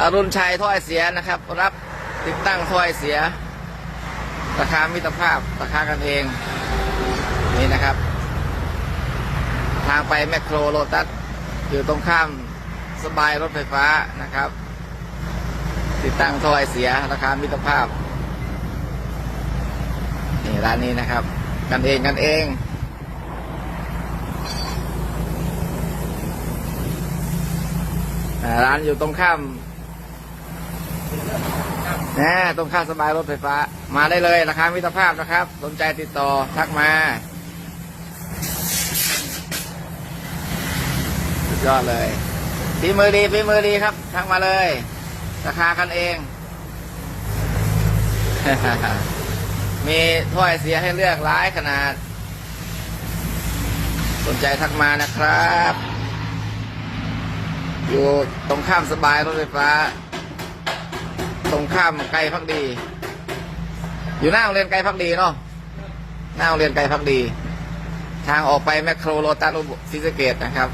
อรุณชัยถ้อยเสียนะครับ รับติดตั้งถ้อยเสียราคามิตรภาพราคากันเองนี่นะครับ ทางไปแมคโครโลตัสอยู่ตรงข้ามสบายรถไฟฟ้านะครับ ติดตั้งถ้อยเสียราคามิตรภาพนี่ร้านนี้นะครับ กันเองกันเองร้านอยู่ตรงข้าม นะตรงข้ามสบายรถไฟฟ้า มาได้เลยราคามิตรภาพนะครับ สนใจติดต่อทักมาสุดยอดเลยฝีมือดีฝีมือดีครับ ทักมาเลย ราคากันเอง มีถ้อยเสียให้เลือกหลายขนาด สนใจทักมานะครับ อยู่ตรงข้ามสบายรถไฟฟ้า ตรงข้ามไกลพักดี อยู่หน้าโรงเรียนไกลพักดีเนาะหน้าโรงเรียนไกลพักดี ทางออกไปแมคโครโลตัสฟิสเกตนะครับ